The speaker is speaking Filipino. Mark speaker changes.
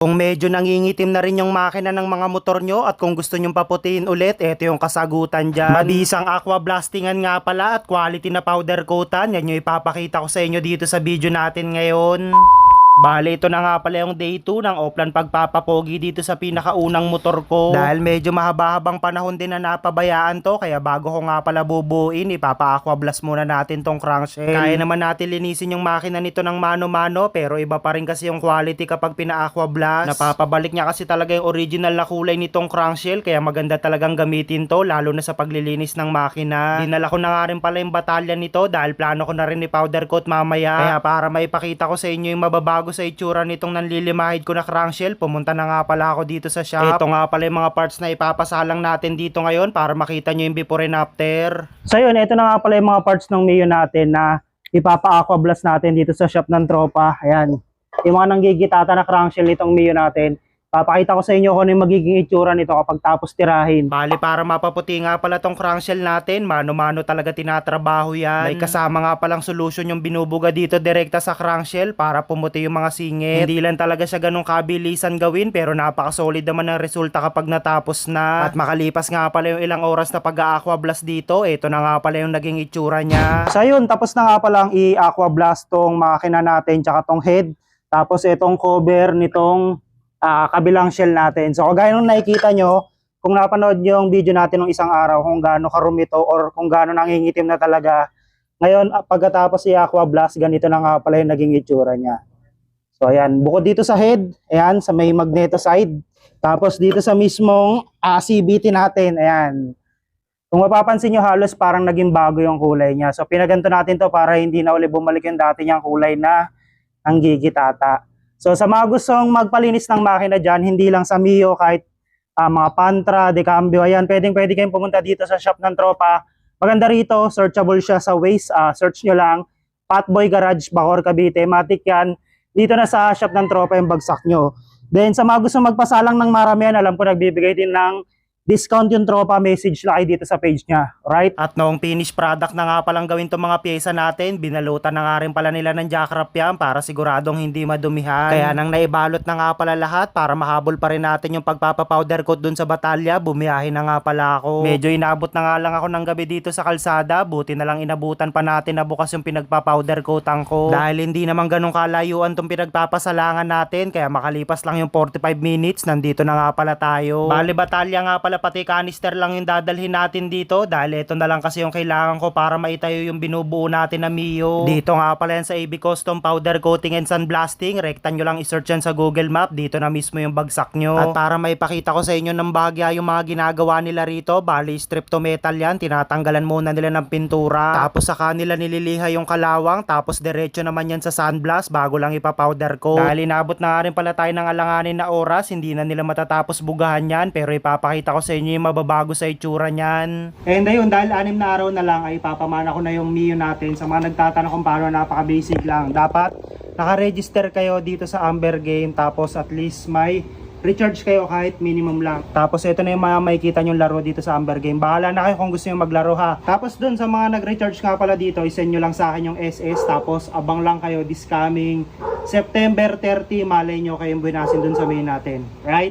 Speaker 1: Kung medyo nangingitim na rin yung makina ng mga motor nyo at kung gusto nyong paputiin ulit, eto yung kasagutan dyan. Mabisang aqua blastingan nga pala at quality na powder coatan, yan yung ipapakita ko sa inyo dito sa video natin ngayon. Bale, ito na nga pala yung day 2 ng Oplan pagpapapogi dito sa pinakaunang motor ko. Dahil medyo mahaba-habang panahon din na napabayaan to, kaya bago ko nga pala bubuin, ipapa-aquablast muna natin tong crankshell. Kaya naman natin linisin yung makina nito ng mano-mano, pero iba pa rin kasi yung quality kapag pina-aquablast. Napapabalik niya kasi talaga yung original na kulay nitong crankshell, kaya maganda talagang gamitin to, lalo na sa paglilinis ng makina. Dinala ko na nga rin pala yung batalya nito, dahil plano ko na rin i-powder coat mamaya. Kaya para maipakita ko sa inyo yung mababago sa itsura nitong nanlilimahid ko na crankshell, pumunta na nga pala ako dito sa shop. Ito nga pala yung mga parts na ipapasalang natin dito ngayon para makita nyo yung before and after. So yun, ito na nga pala yung mga parts ng Mio natin na ipapa-aquablast natin dito sa shop ng tropa. Ayan, yung mga nanggigitata na crankshell nitong Mio natin. Papakita ko sa inyo kung ano yung magiging itsura nito kapag tapos tirahin. Bali, para mapaputi nga pala tong crankshell natin, mano-mano talaga tinatrabaho yan. May kasama nga palang solution yung binubuga dito direkta sa crankshell para pumuti yung mga singit. Hindi lang talaga siya ganun kabilisan gawin pero napaka-solid naman ang resulta kapag natapos na. At makalipas nga pala yung ilang oras na pag-aqua blast dito, ito na nga pala yung naging itsura niya. So yun, tapos na nga palang i-aqua blast tong makina natin tsaka tong head. Tapos itong cover nitong ah, kabilang shell natin. So kagaya nung nakikita nyo, kung napanood nyo yung video natin nung isang araw kung gaano karumi to or kung gaano nangingitim na talaga. Ngayon, ah, pagkatapos i-aqua blast, ganito na nga pala yung naging itsura niya. So ayan, bukod dito sa head, ayan, sa may magneto side. Tapos dito sa mismong ah, CBT natin, ayan. Kung mapapansin nyo, halos parang naging bago yung kulay niya. So pinaganto natin to para hindi na uli bumalik yung dati niyang kulay na ang gigitata. So sa mga gustong magpalinis ng makina dyan, hindi lang sa Mio, kahit ah, mga Pantra, Decambio, ayan, pwedeng pwede kayong pumunta dito sa shop ng tropa. Maganda rito, searchable siya sa Waze, ah, search nyo lang, Patboy Garage, Bacor, Cavite, matik yan. Dito na sa shop ng tropa yung bagsak nyo. Then sa mga gustong magpasalang ng maramihan, alam ko nagbibigay din ng discount yung tropa, message lang kayo dito sa page niya, right? At noong finished product na nga palang gawin itong mga pyesa natin, binalutan na nga rin pala nila ng jackrap yan para siguradong hindi madumihan. Kaya nang naibalot na nga pala lahat para mahabol pa rin natin yung pagpapapowder coat dun sa batalya, bumiyahin na nga pala ako. Medyo inabot na nga lang ako ng gabi dito sa kalsada, buti na lang inabutan pa natin na bukas yung pinagpapowder coatan ko. Dahil hindi naman ganun kalayuan tong pinagpapasalangan natin, kaya makalipas lang yung 45 minutes, nandito na nga pala tayo. Bali batalya nga pala pati canister lang yung dadalhin natin dito dahil ito na lang kasi yung kailangan ko para maitayo yung binubuo natin na Mio. Dito nga pala yan sa AB Custom Powder Coating and Sandblasting. Rekta nyo lang isearch yan sa Google Map. Dito na mismo yung bagsak nyo. At para maipakita ko sa inyo ng bahagya yung mga ginagawa nila rito, bali strip to metal yan. Tinatanggalan muna nila ng pintura. Tapos saka nila nililiha yung kalawang. Tapos diretso naman yan sa sandblast bago lang ipapowder ko. Dahil inabot na rin pala tayo ng alanganin na oras, hindi na nila matatapos bugahan yan. Pero ipapakita ko sa inyo yung mababago sa itsura niyan. And ayun, dahil anim na araw na lang ay papamana ko na yung Mio natin sa mga nagtatanong kung paano napaka-basic lang. Dapat naka-register kayo dito sa Amber Game tapos at least may recharge kayo kahit minimum lang. Tapos ito na yung mga makikita nyo laro dito sa Amber Game. Bahala na kayo kung gusto nyo maglaro ha. Tapos dun sa mga nag-recharge nga pala dito, isend nyo lang sa akin yung SS. Tapos abang lang kayo this coming September 30. Malay nyo kayong buwinasin dun sa main natin. Right?